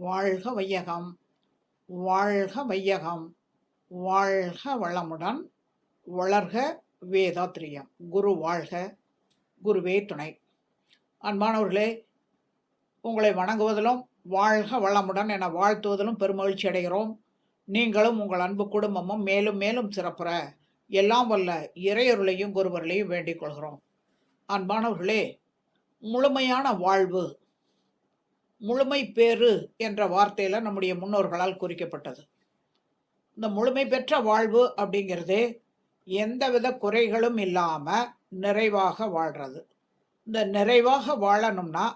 வாழ்க வையகம். வாழ்க வையகம். வாழ்க வளமுடன் வளர்க வேதாத்திரியம். குரு வாழ்க குருவே துணை. அன்பானவர்களே உங்களை வணங்குவதிலும் வாழ்க வளமுடன் என வாழ்த்துவதிலும் பெருமகிழ்ச்சி அடைகிறோம். நீங்களும் உங்கள் அன்பு குடும்பமும் மேலும் மேலும் சிறப்புற எல்லாம் வல்ல இறையொருளையும் குருவர்களையும் வேண்டிக் கொள்கிறோம். அன்பானவர்களே முழுமையான வாழ்வு முழுமை பேறு என்ற வார்த்தையில் நம்முடைய முன்னோர்களால் குறிக்கப்பட்டது. இந்த முழுமை பெற்ற வாழ்வு அப்படிங்கிறது எந்தவித குறைகளும் இல்லாமல் நிறைவாக வாழ்கிறது இந்த நிறைவாக வாழணும்னா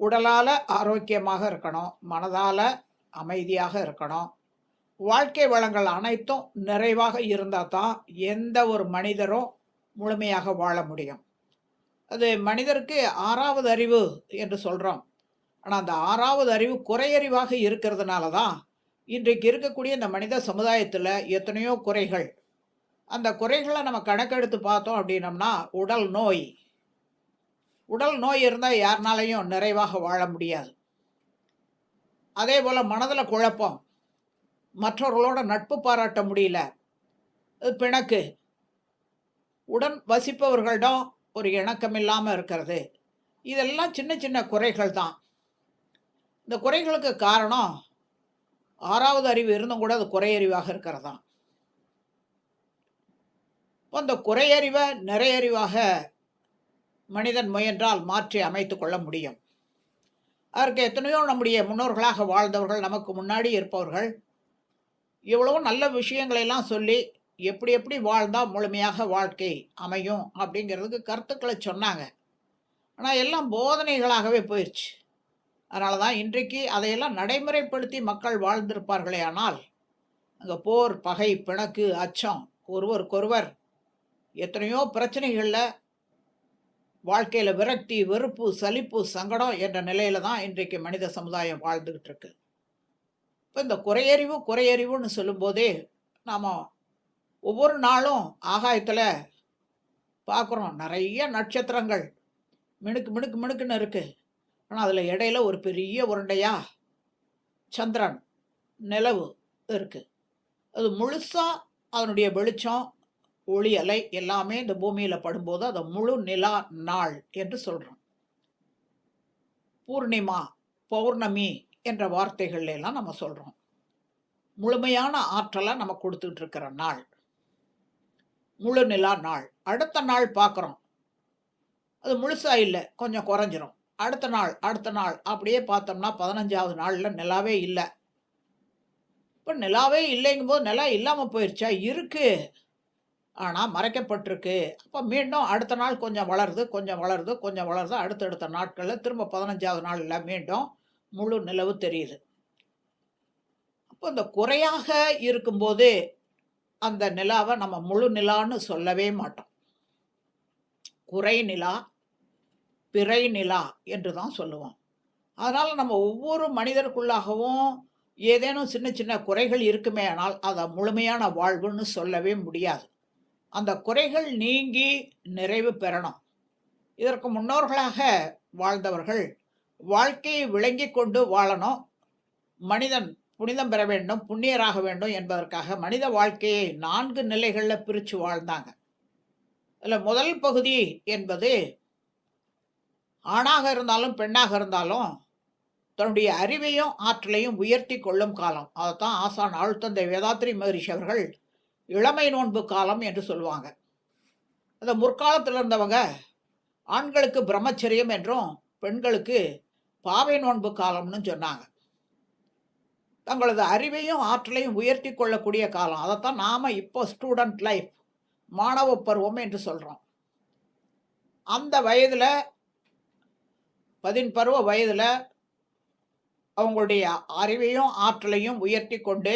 உடலால் ஆரோக்கியமாக இருக்கணும் மனதால் அமைதியாக இருக்கணும். வாழ்க்கை வளங்கள் அனைத்தும் நிறைவாக இருந்தால் தான் எந்த ஒரு மனிதரும் முழுமையாக வாழ முடியும். அது மனிதருக்கு ஆறாவது அறிவு என்று சொல்கிறோம் ஆனால் அந்த ஆறாவது அறிவு குறையறிவாக இருக்கிறதுனால தான் இன்றைக்கு இருக்கக்கூடிய இந்த மனித சமுதாயத்தில் எத்தனையோ குறைகள். அந்த குறைகளை நம்ம கணக்கெடுத்து பார்த்தோம் அப்படின்னம்னா உடல் நோய். உடல் நோய் இருந்தால் யாருனாலையும் நிறைவாக வாழ முடியாது. அதே போல் மனதில் குழப்பம். மற்றவர்களோட நட்பு பாராட்ட முடியல. பிணக்கு. உடன் வசிப்பவர்களிடம் ஒரு இணக்கம் இல்லாமல் இருக்கிறது. இதெல்லாம் சின்ன சின்ன குறைகள் தான் இந்த குறைகளுக்கு காரணம் ஆறாவது அறிவு இருந்தும் கூட அது குறையறிவாக இருக்கிறது? தான் இப்போ அந்த குறையறிவை நிறையறிவாக மனிதன் முயன்றால் மாற்றி அமைத்து கொள்ள முடியும். அதற்கு எத்தனையோ நம்முடைய முன்னோர்களாக வாழ்ந்தவர்கள் நமக்கு முன்னாடி இருப்பவர்கள் இவ்வளவு நல்ல விஷயங்களெல்லாம் சொல்லி எப்படி எப்படி வாழ்ந்தால் முழுமையாக வாழ்க்கை அமையும் அப்படிங்கிறதுக்கு கருத்துக்களை சொன்னாங்க. ஆனால் எல்லாம் போதனைகளாகவே போயிடுச்சு அதனால தான் இன்றைக்கு அதையெல்லாம் நடைமுறைப்படுத்தி மக்கள் வாழ்ந்திருப்பார்களே ஆனால் அங்கே போர் பகை பிணக்கு அச்சம் ஒருவருக்கொருவர் எத்தனையோ பிரச்சனைகளில் வாழ்க்கையில் விரக்தி வெறுப்பு சலிப்பு சங்கடம் என்ற நிலையில தான் இன்றைக்கு மனித சமுதாயம் வாழ்ந்துக்கிட்டு இருக்கு. இப்போ இந்த குறையறிவு குறையறிவுன்னு சொல்லும்போதே நாம் ஒவ்வொரு நாளும் ஆகாயத்தில் பார்க்குறோம் நிறைய நட்சத்திரங்கள் மினுக்கு மினுக்கு மினுக்குன்னு இருக்குது ஆனால் அதில் இடையில ஒரு பெரிய உருண்டையா சந்திரன் நிலவு இருக்குது அது முழுசாக அதனுடைய வெளிச்சம் ஒளி அலை எல்லாமே இந்த பூமியில் படும்போது அதை முழு நிலா நாள் என்று சொல்கிறோம் பூர்ணிமா பௌர்ணமி என்ற வார்த்தைகள் எல்லாம் நம்ம சொல்கிறோம் முழுமையான ஆற்றலை நம்ம கொடுத்துட்டு இருக்கிற நாள். முழு நிலா நாள். அடுத்த நாள் பார்க்குறோம் அது முழுசாக இல்லை கொஞ்சம் குறைஞ்சிரும். அடுத்த நாள் அடுத்த நாள் அப்படியே பார்த்தோம்னா பதினஞ்சாவது நாளில் நிலாவே இல்லை. இப்போ நிலாவே இல்லைங்கும் போது நிலா இல்லாமல் போயிடுச்சா இருக்கு. ஆனால் மறைக்கப்பட்டிருக்கு. அப்போ மீண்டும் அடுத்த நாள் கொஞ்சம் வளருது கொஞ்சம் வளருது கொஞ்சம் வளருது. அடுத்தடுத்த நாட்களில் திரும்ப பதினஞ்சாவது நாளில் மீண்டும் முழு நிலவு தெரியுது. அப்போ இந்த குறையாக இருக்கும்போது அந்த நிலாவை நம்ம முழு நிலான்னு சொல்லவே மாட்டோம். குறை நிலா பிறை நிலா என்று தான் சொல்லுவோம். அதனால் நம்ம ஒவ்வொரு மனிதருக்குள்ளாகவும் ஏதேனும் சின்ன சின்ன குறைகள் இருக்குமே ஆனால் அதை முழுமையான வாழ்வுன்னு சொல்லவே முடியாது. அந்த குறைகள் நீங்கி நிறைவு பெறணும். இதற்கு முன்னோர்களாக வாழ்ந்தவர்கள் வாழ்க்கையை விளங்கி கொண்டு வாழணும். மனிதன் புனிதம் பெற வேண்டும் புண்ணியராக வேண்டும் என்பதற்காக மனித வாழ்க்கையை நான்கு நிலைகளில் பிரித்து வாழ்ந்தாங்க. அதில் முதல் பகுதி என்பது ஆணாக இருந்தாலும் பெண்ணாக இருந்தாலும் தன்னுடைய அறிவையும் ஆற்றலையும் உயர்த்தி கொள்ளும் காலம். அதைத்தான் ஆசான் ஆழ்த்தந்தை வேதாத்ரி மகரிஷி அவர்கள் இளமை நோன்பு காலம் என்று சொல்லுவாங்க. அந்த முற்காலத்தில் இருந்தவங்க ஆண்களுக்கு பிரம்மச்சரியம் என்றும் பெண்களுக்கு பாவை நோன்பு காலம்னு சொன்னாங்க. தங்களது அறிவையும் ஆற்றலையும் உயர்த்தி கொள்ளக்கூடிய காலம். அதைத்தான் நாம் இப்போ ஸ்டூடெண்ட் லைஃப் மாணவ பருவம் என்று சொல்கிறோம் அந்த வயதில் பதின்பருவ வயதில் அவங்களுடைய அறிவையும் ஆற்றலையும் உயர்த்தி கொண்டு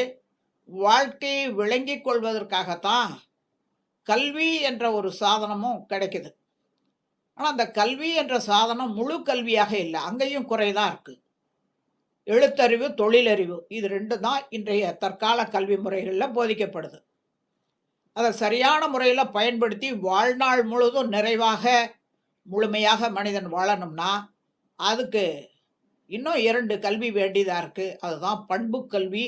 வாழ்க்கையை விளங்கி கொள்வதற்காகத்தான் கல்வி என்ற ஒரு சாதனமும் கிடைக்குது. ஆனால் அந்த கல்வி என்ற சாதனம் முழு கல்வியாக இல்லை. அங்கேயும் குறைதான் இருக்குது எழுத்தறிவு தொழிலறிவு இது ரெண்டு தான் இன்றைய தற்கால கல்வி முறைகளில் போதிக்கப்படுது. அதை சரியான முறையில் பயன்படுத்தி வாழ்நாள் முழுதும் நிறைவாக முழுமையாக மனிதன் வாழணும்னா அதுக்கு இன்னும் இரண்டு கல்வி வேண்டியதாக இருக்குது அதுதான் பண்பு கல்வி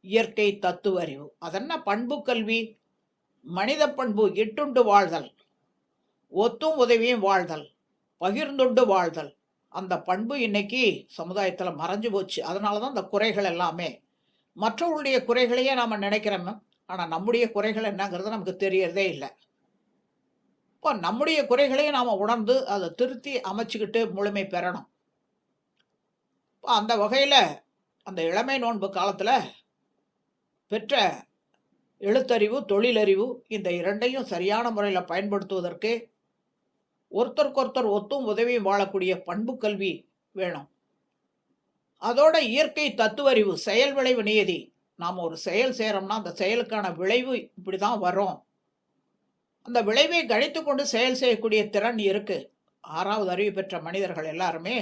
இயற்கை தத்துவ அறிவு. அதென்ன பண்பு கல்வி? மனித பண்பு இட்டுண்டு வாழ்தல். ஒத்தும் உதவியும் வாழ்தல். பகிர்ந்துண்டு வாழ்தல். அந்த பண்பு இன்னைக்கு சமுதாயத்தில் மறைஞ்சு போச்சு. அதனால தான் இந்த குறைகள் எல்லாமே. மற்றவர்களுடைய குறைகளையே நாம் நினைக்கிறோம். ஆனால் நம்முடைய குறைகள் என்னங்கிறது நமக்கு தெரியறதே இல்லை. இப்போ நம்முடைய குறைகளையும் நாம் உணர்ந்து அதை திருத்தி அமைச்சுக்கிட்டு முழுமை பெறணும். இப்போ அந்த வகையில் அந்த இளமை நோன்பு காலத்தில் பெற்ற எழுத்தறிவு தொழிலறிவு இந்த இரண்டையும் சரியான முறையில் பயன்படுத்துவதற்கு ஒருத்தருக்கொருத்தர் ஒத்தும் உதவியும் வாழக்கூடிய பண்பு கல்வி வேணும். அதோட இயற்கை தத்துவறிவு செயல் விளைவு நியதி. நாம் ஒரு செயல் செய்கிறோம்னா அந்த செயலுக்கான விளைவு இப்படி தான் வரும். அந்த விளைவை கணித்து கொண்டு செயல் செய்யக்கூடிய திறன் இருக்கு. ஆறாவது அறிவு பெற்ற மனிதர்கள் எல்லாருமே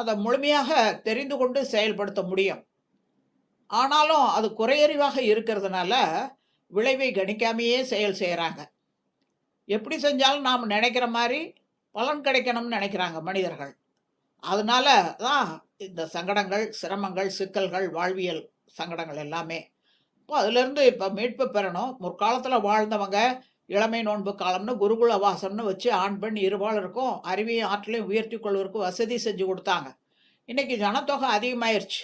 அதை முழுமையாக தெரிந்து கொண்டு செயல்படுத்த முடியும். ஆனாலும் அது குறையறிவாக இருக்கிறதுனால விளைவை கணிக்காமையே செயல் செய்கிறாங்க எப்படி செஞ்சாலும் நாம் நினைக்கிற மாதிரி பலன் கிடைக்கணும்னு நினைக்கிறாங்க மனிதர்கள். அதனால தான் இந்த சங்கடங்கள் சிரமங்கள் சிக்கல்கள் வாழ்வியல் சங்கடங்கள் எல்லாமே. இப்போ அதுலேருந்து இப்போ மீட்பு பெறணும். முற்காலத்தில் வாழ்ந்தவங்க இளமை நோன்பு காலம்னு குருகுல வாசம்னு வச்சு ஆண் பெண் இருபாலருக்கும் அறிவியும் ஆற்றலையும் உயர்த்தி கொள்வதற்கு வசதி செஞ்சு கொடுத்தாங்க. இன்றைக்கி ஜனத்தொகை அதிகமாயிருச்சு.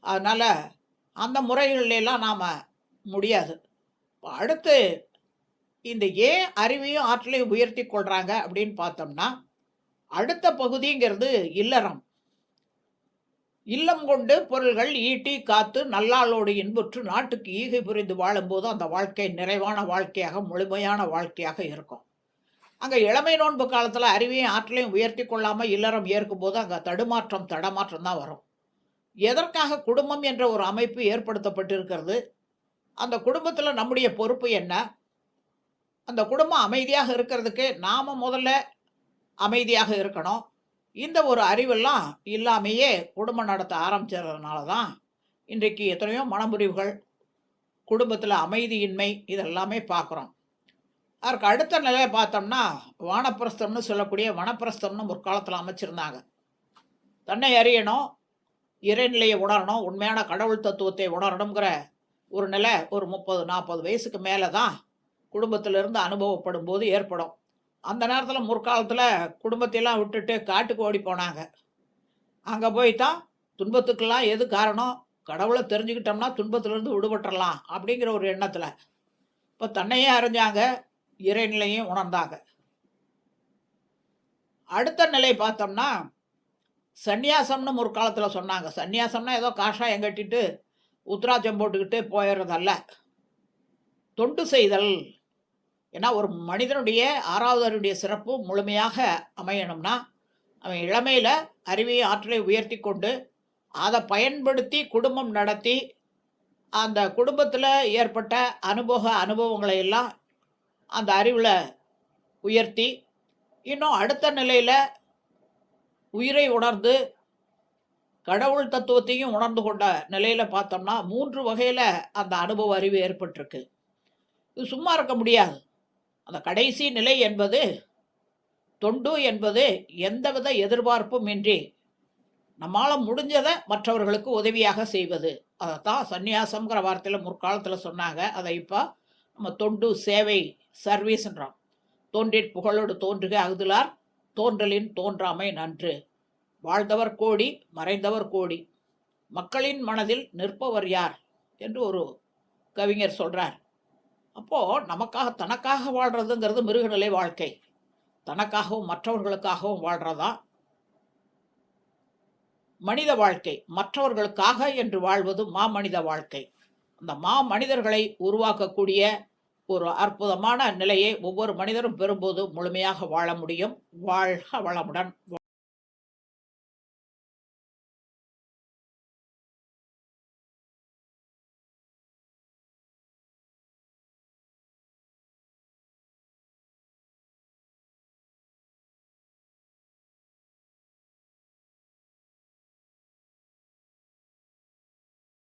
அதனால் அந்த முறைகள்லாம் நாம் முடியாது. அடுத்து இந்த ஏன் அறிவையும் ஆற்றலையும் உயர்த்தி கொள்கிறாங்க அப்படின்னு பார்த்தோம்னா அடுத்த பகுதிங்கிறது இல்லறம். இல்லம் கொண்டு பொருள்கள் ஈட்டி காத்து நல்லாளோடு இன்புற்று நாட்டுக்கு ஈகை புரிந்து வாழும்போது அந்த வாழ்க்கை நிறைவான வாழ்க்கையாக முழுமையான வாழ்க்கையாக இருக்கும். அங்கே இளமை நோன்பு காலத்தில் அறிவையும் ஆற்றலையும் உயர்த்தி கொள்ளாமல் இல்லறம் ஏற்கும்போது அங்கே தடுமாற்றம் தடமாற்றம் தான் வரும். எதற்காக குடும்பம் என்ற ஒரு அமைப்பு ஏற்படுத்தப்பட்டிருக்கிறது? அந்த குடும்பத்தில் நம்முடைய பொறுப்பு என்ன? அந்த குடும்பம் அமைதியாக இருக்கிறதுக்கு நாம் முதல்ல அமைதியாக இருக்கணும். இந்த ஒரு அறிவெல்லாம் இல்லாமையே குடும்பம் நடத்த ஆரம்பிச்சதுனால தான் இன்றைக்கு எத்தனையோ மனமுறிவுகள் குடும்பத்தில் அமைதியின்மை இதெல்லாமே பார்க்குறோம் அதற்கு அடுத்த நிலையை பார்த்தோம்னா வானப்பிரஸ்தம்னு சொல்லக்கூடிய வனப்பிரஸ்தம்னு முற்காலத்தில் அமைச்சிருந்தாங்க. தன்னை அறியணும் இறைநிலையை உணரணும் உண்மையான கடவுள் தத்துவத்தை உணரணுங்கிற ஒரு நிலை ஒரு முப்பது நாற்பது வயசுக்கு மேலே தான் குடும்பத்திலிருந்து அனுபவப்படும் போது ஏற்படும். அந்த நேரத்தில் முற்காலத்தில் குடும்பத்தையெல்லாம் விட்டுட்டு காட்டுக்கு ஓடி போனாங்க. அங்கே போய் தான் துன்பத்துக்கெல்லாம் எது காரணம்? கடவுளை தெரிஞ்சுக்கிட்டோம்னா துன்பத்திலேருந்து விடுபட்டுறலாம் அப்படிங்கிற ஒரு எண்ணத்தில். இப்போ தன்னையே அறிஞ்சாங்க இறைநிலையும் உணர்ந்தாங்க. அடுத்த நிலை பார்த்தோம்னா சந்நியாசம்னு முற்காலத்தில் சொன்னாங்க. சந்நியாசம்னா ஏதோ காஷாயம் கட்டிட்டு உத்ராட்சம் போட்டுக்கிட்டு போயிடுறதல்ல தொண்டு செய்தல் ஏன்னா ஒரு மனிதனுடைய ஆறாவது அறிவுடைய சிறப்பு முழுமையாக அமையணும்னா அவன் இளமையில் அறிவை ஆற்றலை உயர்த்தி கொண்டு அதை பயன்படுத்தி குடும்பம் நடத்தி அந்த குடும்பத்தில் ஏற்பட்ட அனுபவ அனுபவங்களை எல்லாம் அந்த அறிவில் உயர்த்தி இன்னும் அடுத்த நிலையில் உயிரை உணர்ந்து கடவுள் தத்துவத்தையும் உணர்ந்து கொண்ட நிலையில் பார்த்தோம்னா மூன்று வகையில் அந்த அனுபவ அறிவு ஏற்பட்டிருக்கு. இது சும்மா இருக்க முடியாது. அந்த கடைசி நிலை என்பது தொண்டு என்பது எந்தவித எதிர்பார்ப்பும் இன்றி நம்மால் முடிஞ்சதை மற்றவர்களுக்கு உதவியாக செய்வது. அதைத்தான் சந்நியாசம்ங்கிற வார்த்தையில் முற்காலத்தில் சொன்னாங்க. அதை இப்போ நம்ம தொண்டு சேவை சர்வீஸ்ன்றோம் தோன்றிற் புகழோடு தோன்றுக அகுதலார் தோன்றலின் தோன்றாமை நன்று. வாழ்ந்தவர் கோடி மறைந்தவர் கோடி. மக்களின் மனதில் நிற்பவர் யார்? என்று ஒரு கவிஞர் சொல்கிறார் அப்போ நமக்காக தனக்காக வாழ்றதுங்கிறது மிருகநிலை வாழ்க்கை. தனக்காகவும் மற்றவர்களுக்காகவும் வாழ்றதா? மனித வாழ்க்கை மற்றவர்களுக்காக என்று வாழ்வது மாமனித வாழ்க்கை. அந்த மா மனிதர்களை உருவாக்கக்கூடிய ஒரு அற்புதமான நிலையை ஒவ்வொரு மனிதரும் பெறும்போது முழுமையாக வாழ முடியும். வாழ்க வளமுடன்.